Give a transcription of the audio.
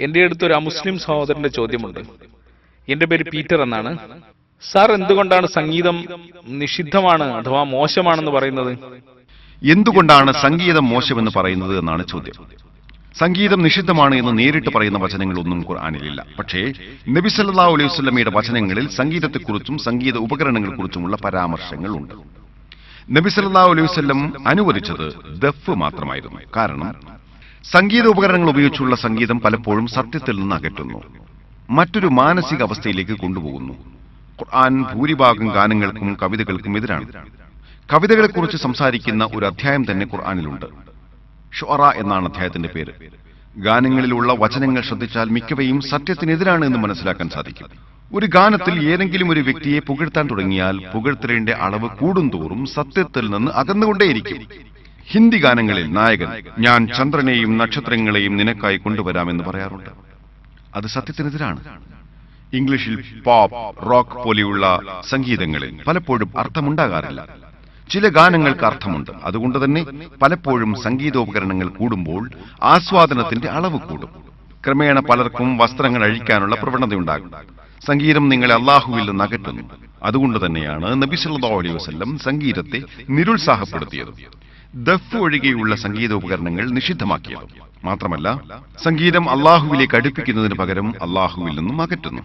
എന്റെ അടുത്ത് ഒരു അമുസ്ലിം സഹോദരന്റെ ചോദ്യമുണ്ട്. എന്റെ പേര് പീറ്റർ എന്നാണ്. സാർ എന്തുകൊണ്ടാണ് സംഗീതം നിഷിദ്ധമാണ് അഥവാ മോശമാണെന്ന് പറയുന്നത്? എന്തുകൊണ്ടാണ് സംഗീതം മോശമെന്ന് പറയുന്നത് എന്നാണ് ചോദ്യം. സംഗീതം നിഷിദ്ധമാണ് എന്ന് നേരിട്ട് പറയുന്ന വചനങ്ങളൊന്നും ഖുർആാനിലില്ല. പക്ഷേ നബി സല്ലല്ലാഹു അലൈഹി വസല്ലമയുടെ വചനങ്ങളിൽ സംഗീതത്തെക്കുറിച്ചും സംഗീത ഉപകരണങ്ങളെക്കുറിച്ചുമുള്ള പരാമർശങ്ങളുണ്ട്. നബി സല്ലല്ലാഹു അലൈഹി വസല്ലം അനുവദിച്ചത് ദഫ് മാത്രമായിരുന്നു. കാരണം സംഗീത ഉപകരണങ്ങൾ ഉപയോഗിച്ചുള്ള സംഗീതം പലപ്പോഴും സത്യത്തിൽ നിന്ന് അകറ്റുന്നു. മറ്റൊരു മാനസിക അവസ്ഥയിലേക്ക് കൊണ്ടുപോകുന്നു. ഖുർആൻ ഭൂരിഭാഗം ഗാനങ്ങൾക്കും കവിതകൾക്കും എതിരാണ്. കവിതകളെക്കുറിച്ച് സംസാരിക്കുന്ന ഒരു അധ്യായം തന്നെ ഖുർആാനിലുണ്ട്. ഷുറ എന്നാണ് അധ്യായത്തിന്റെ പേര്. ഗാനങ്ങളിലുള്ള വചനങ്ങൾ ശ്രദ്ധിച്ചാൽ മിക്കവയും സത്യത്തിനെതിരാണ് എന്ന് മനസ്സിലാക്കാൻ സാധിക്കും. ഒരു ഗാനത്തിൽ ഏതെങ്കിലും ഒരു വ്യക്തിയെ പുകഴ്ത്താൻ തുടങ്ങിയാൽ പുകഴ്ത്തലിന്റെ അളവ് കൂടുന്തോറും സത്യത്തിൽ നിന്ന് അകന്നുകൊണ്ടേയിരിക്കും. ഹിന്ദി ഗാനങ്ങളിൽ നായകൻ ഞാൻ ചന്ദ്രനെയും നക്ഷത്രങ്ങളെയും നിനക്കായി കൊണ്ടുവരാമെന്ന് പറയാറുണ്ട്. അത് സത്യത്തിനെതിരാണ്. ഇംഗ്ലീഷിൽ പോപ്പ് റോക്ക് പോലെയുള്ള സംഗീതങ്ങളിൽ പലപ്പോഴും അർത്ഥമുണ്ടാകാറില്ല. ചില ഗാനങ്ങൾക്ക് അർത്ഥമുണ്ട്. അതുകൊണ്ട് തന്നെ പലപ്പോഴും സംഗീതോപകരണങ്ങൾ കൂടുമ്പോൾ ആസ്വാദനത്തിന്റെ അളവ് കൂടും. ക്രമേണ പലർക്കും വസ്ത്രങ്ങൾ അഴിക്കാനുള്ള പ്രവണതയുണ്ടാകും. സംഗീതം നിങ്ങളെ അള്ളാഹുവിൽ നിന്ന് അകറ്റുന്നു. അതുകൊണ്ട് തന്നെയാണ് അലൈഹി വസല്ലം സംഗീതത്തെ നിരുത്സാഹപ്പെടുത്തിയത്. ദഫ് ഒഴികെയുള്ള സംഗീതോപകരണങ്ങൾ നിഷിദ്ധമാക്കിയത്. മാത്രമല്ല സംഗീതം അള്ളാഹുവിലേക്ക് അടുപ്പിക്കുന്നതിന് പകരം അള്ളാഹുവിൽ നിന്നും അകറ്റുന്നു.